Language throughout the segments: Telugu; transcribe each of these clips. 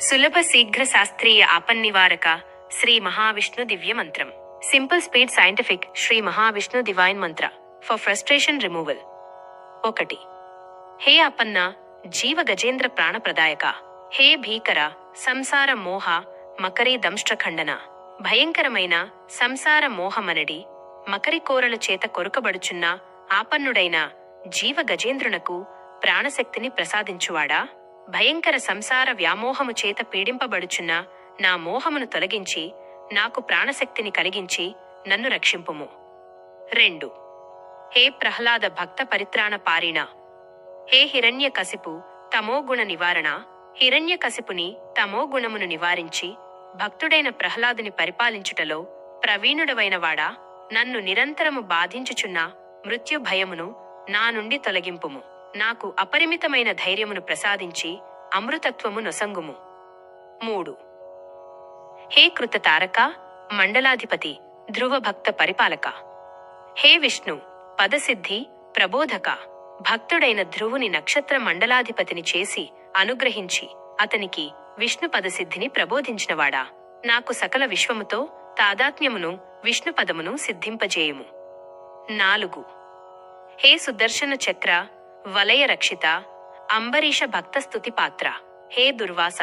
సులభ శీఘ్ర శాస్త్రీయ ఆపన్నివారక శ్రీ మహావిష్ణు దివ్య మంత్రం. Simple speed scientific Shri Mahavishnu divine mantra for frustration removal ఒకటి. హే అపన్న జీవ గజేంద్ర ప్రాణప్రదాయక హే భీకర సంసార మోహ మకరీ దంష్ట్రఖండన భయంకరమైన సంసార మోహమనడి మకరి కోరల చేత కొరుకబడుచున్న ఆపన్నుడైన జీవ గజేంద్రునకు ప్రాణశక్తిని ప్రసాదించువాడా? భయంకర సంసార వ్యామోహము చేత పీడింపబడుచున్న నా మోహమును తొలగించి నాకు ప్రాణశక్తిని కలిగించి నన్ను రక్షింపుము. రెండు. హే ప్రహ్లాద భక్త పరిత్రాణ పారిణ. హే హిరణ్య కసిపు తమోగుణ నివారణ. హిరణ్య కసిపుని తమోగుణమును నివారించి భక్తుడైన ప్రహ్లాదుని పరిపాలించుటలో ప్రవీణుడవైనవాడా నన్ను నిరంతరము బాధించుచున్న మృత్యు భయమును నా నుండి తొలగింపుము. నాకు అపరిమితమైన ధైర్యమును ప్రసాదించి అమృతత్వము నొసంగుము. మూడు. హే కృత తారక మండలాధిపతి ధ్రువభక్త పరిపాలక. హే విష్ణు పదసిద్ధి ప్రబోధక. భక్తుడైన ధ్రువుని నక్షత్ర మండలాధిపతిని చేసి అనుగ్రహించి అతనికి విష్ణు పదసిద్ధిని ప్రబోధించినవాడా. నాకు సకల విశ్వముతో తాదాత్మ్యమును విష్ణుపదమును సిద్ధింపజేయుము. నాలుగు. హే సుదర్శన చక్ర వలయ రక్షిత అంబరీష భక్త స్తుతి పాత్ర. హే దుర్వాస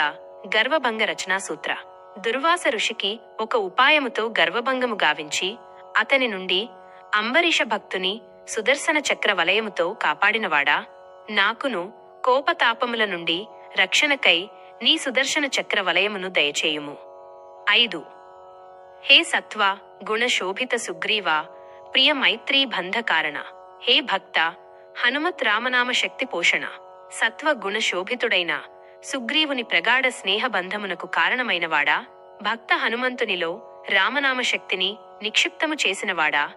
గర్వభంగ రచనా సూత్ర. దుర్వాస ఋషికి ఒక ఉపాయముతో గర్వభంగము గావించి అతని నుండి అంబరీష భక్తుని సుదర్శన చక్ర వలయముతో కాపాడినవాడా? నాకును కోపతాపముల నుండి రక్షణకై నీ సుదర్శన చక్ర వలయమును దయచేయుము. ఐదు. హే సత్వ గుణ శోభిత సుగ్రీవ ప్రియ మైత్రీ బంధకారణ. హే భక్త హనుమత్ రామనామ శక్తి పోషణ. సత్వ గుణ శోభితుడైన సుగ్రీవుని ప్రగాఢ స్నేహబంధమునకు కారణమైనవాడా? భక్త హనుమంతునిలో రామనామ శక్తిని నిక్షిప్తము చేసినవాడా?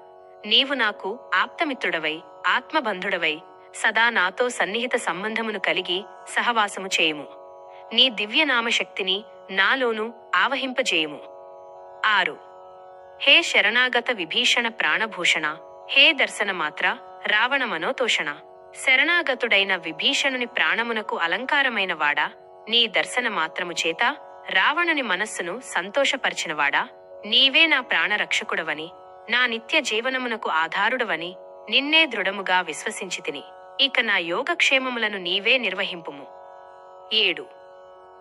నీవు నాకు ఆప్తమిత్రుడవై ఆత్మబంధుడవై సదా నాతో సన్నిహిత సంబంధమును కలిగి సహవాసము చేయుము. నీ దివ్యనామ శక్తిని నాలోను ఆవహింపజేయుము. ఆరు. హే శరణాగత విభీషణ ప్రాణభూషణ హే దర్శన మాత్ర రావణ మనోతోషణ. శరణాగతుడైన విభీషణుని ప్రాణమునకు అలంకారమైన వాడా నీ దర్శన మాత్రము చేత రావణుని మనస్సును సంతోషపరిచినవాడా. నీవే నా ప్రాణరక్షకుడవని నా నిత్య జీవనమునకు ఆధారుడవని నిన్నే దృఢముగా విశ్వసించితిని. ఇక నా యోగక్షేమములను నీవే నిర్వహింపుము. ఏడు.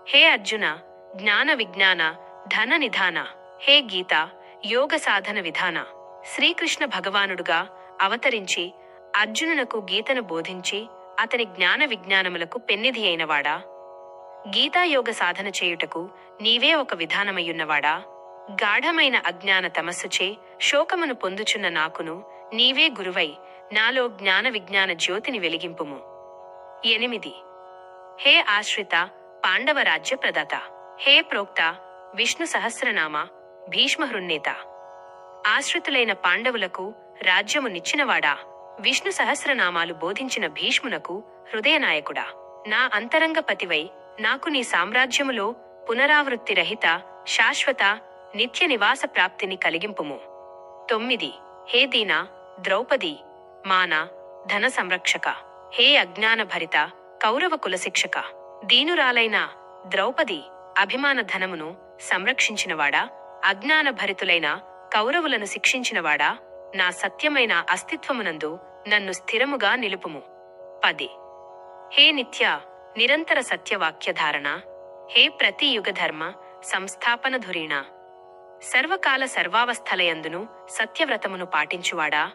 హే అర్జున జ్ఞాన విజ్ఞాన ధన నిధాన. హే గీత యోగ సాధన విధాన. శ్రీకృష్ణ భగవానుడుగా అవతరించి అర్జునునకు గీతను బోధించి అతని జ్ఞాన విజ్ఞానములకు పెన్నిధి అయినవాడా? గీతాయోగ సాధన చేయుటకు నీవే ఒక విధానమయ్యున్నవాడా? గాఢమైన అజ్ఞాన తమస్సుచే శోకమును పొందుచున్న నాకును నీవే గురువై నాలో జ్ఞాన విజ్ఞాన జ్యోతిని వెలిగింపుము. ఎనిమిది. హే ఆశ్రిత పాండవ రాజ్య ప్రదాత హే ప్రోక్త! విష్ణు సహస్రనామ! భీష్మహృన్నేత ఆశ్రితులైన పాండవులకు రాజ్యము నిచ్చినవాడా విష్ణు సహస్రనామాలు బోధించిన భీష్మునకు హృదయనాయకుడా. నా అంతరంగ పతివై నాకు నీ సామ్రాజ్యములో పునరావృత్తి రహిత శాశ్వత నిత్య నివాస ప్రాప్తిని కలిగింపుము. తొమ్మిది. హే దీనా ద్రౌపది మాన ధన సంరక్షక. హే అజ్ఞాన భరిత కౌరవ కులశిక్షక. దీనురాలైన ద్రౌపది అభిమాన ధనమును సంరక్షించినవాడా? అజ్ఞాన భరితులైన కౌరవులను శిక్షించినవాడా? నా సత్యమైన అస్తిత్వమునందు నన్ను స్థిరముగా నిలుపుము. పది. హే నిత్య నిరంతర సత్యవాక్యధారణ. హే ప్రతి యుగధర్మ సంస్థాపన ధురీణ. సర్వకాల సర్వావస్థలయందును సత్యవ్రతమును పాటించువాడా?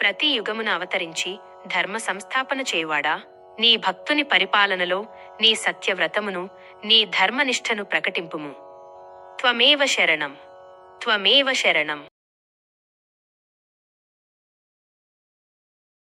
ప్రతి యుగమున అవతరించి ధర్మ సంస్థాపన చేయువాడా? నీ భక్తుని పరిపాలనలో నీ సత్యవ్రతమును నీ ధర్మనిష్టను ప్రకటింపుము. త్వమేవ శరణం. త్వమేవ శరణం